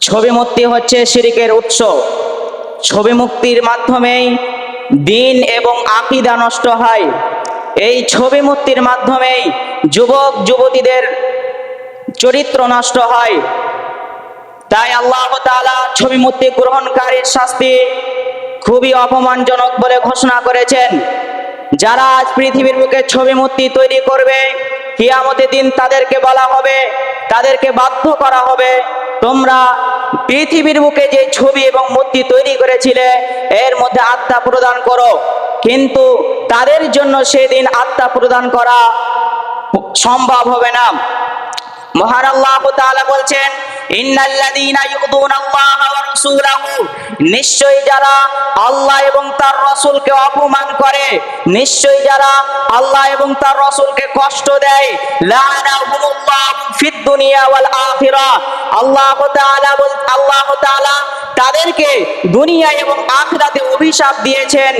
ছবি মুক্তি হচ্ছে শিরিকের উৎস। ছবি মুক্তির মাধ্যমেই দিন এবং আকিদা নষ্ট হয়। এই ছবি মুক্তির মাধ্যমেই যুবক, যুবতীদের চরিত্র নষ্ট হয়। তাই আল্লাহ তাআলা ছবি মূর্তি গ্রহণকারীর শাস্তি খুবই অপমানজনক বলে ঘোষণা করেছেন। যারা আজ পৃথিবীর বুকে ছবি মূর্তি তৈরি করবে কিয়ামতের দিন তাদেরকে বলা হবে, তাদেরকে বাধ্য করা হবে। তোমরা পৃথিবীর মুখে যে ছবি এবং মূর্তি তৈরি করেছিলে, এর মধ্যে আত্মা প্রদান করো। কিন্তু তাদের জন্য সেদিন আত্মা প্রদান করা সম্ভব হবে না। মহান আল্লাহ তাআলা বলছেন ইন্নাল্লাযীনা নিশ্চয়ই যারা আল্লাহ এবং তার রাসূলকে অপমান করে, নিশ্চয়ই যারা আল্লাহ এবং তার রাসূলকে কষ্ট দেয় ফিদ দুনিয়া আল্লাহ আল্লাহ তাদেরকে দুনিয়া এবং আখরাতে অভিশাপ দিয়েছেন।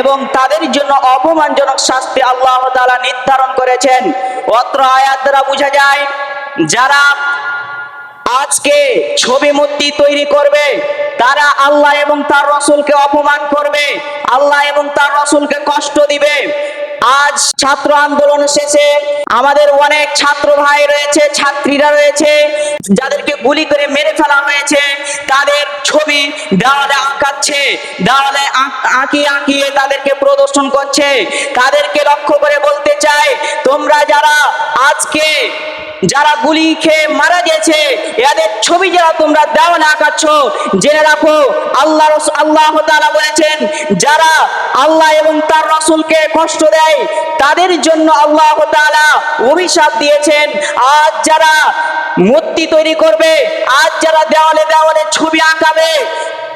এবং তাদের জন্য অপমানজনক শাস্তি আল্লাহ তাআলা নির্ধারণ করেছেন। অত্র আয়াত দ্বারা বোঝা যায়, যারা আজকে ছবি মূর্তি তৈরি করবে, তারা আল্লাহ এবং তার রসুলকে অপমান করবে, আল্লাহ এবং তার রসুলকে কষ্ট দিবে। আজ ছাত্র আন্দোলন শেষে আমাদের অনেক ছাত্র ভাই রয়েছে, ছাত্রীরা রয়েছে, যাদেরকে গুলি করে মেরে ফেলা হয়েছে। তাদের ছবি দেওয়ালে আঁকাচ্ছে। দেওয়ালে আঁক- আঁকিয়ে আঁকিয়ে তাদেরকে প্রদর্শন করছে। তাদেরকে লক্ষ্য করে বলতে চাই, তোমরা যারা আজকে যারা গুলি খেয়ে মারা গেছে, এদের ছবি যারা তোমরা দেওয়ালে আঁকাচ্ছ জেনে রাখো, আল্লাহ আল্লাহ তাআলা বলেছেন, যারা আল্লাহ এবং তার রসুলকে কষ্ট দেয়, তাদের জন্য আল্লাহ তাআলা অভিশাপ দিয়েছেন। আজ যারা মূর্তি তৈরি করবে, আজ যারা দেওয়ালে দেওয়ালে ছবি আঁকাবে,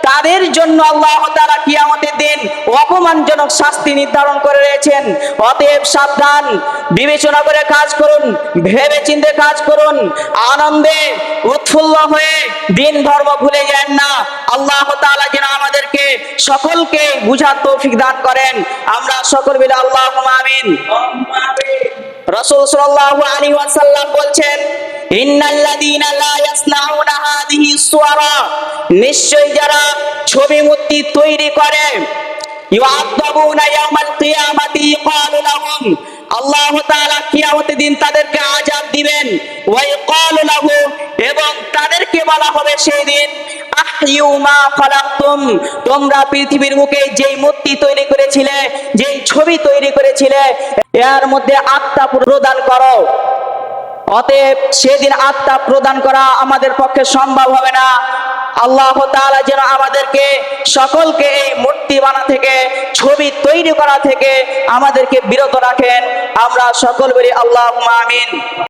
তাদের জন্য আল্লাহ কিয়ামতের দিন অপমানজনক শাস্তি নির্ধারণ করে রয়েছেন অতএব সাবধান, বিবেচনা করে কাজ করুন ভেবে চিন্তে কাজ করুন। আনন্দে উৎফুল্ল হয়ে দিন ধর্ম ভুলে যান না। আল্লাহ তাআলা যেন আমাদেরকে সকলকে বুঝার তৌফিক দান করেন। আমরা সকল মিলে আল্লাহ আমিন। রাসূল সাল্লাল্লাহু আলাইহি ওয়াসাল্লাম বলছেন নিশ্চয় যারা ছবি মূর্তি তৈরি করে ইউআযাবুনা ইয়াওমাল কিয়ামাতি ইকালু লাহুম। আল্লাহ তাআলা কিয়ামতের দিন তাদেরকে আযাব দিবেন। এবং তাদেরকে বলা হবে সেই দিন মা তোমরা পৃথিবীর মুখে যেই মূর্তি তৈরি করেছিলে, যেই ছবি তৈরি করেছিলে, এর মধ্যে আত্মা প্রদান করো। অতএব সেদিন আত্মা প্রদান করা আমাদের পক্ষে সম্ভব হবে না। আল্লাহ তাআলা যেন আমাদেরকে সকলকে এই মূর্তি বানা থেকে, ছবি তৈরি করা থেকে আমাদেরকে বিরত রাখেন। আমরা সকল বলি আল্লাহ আমিন।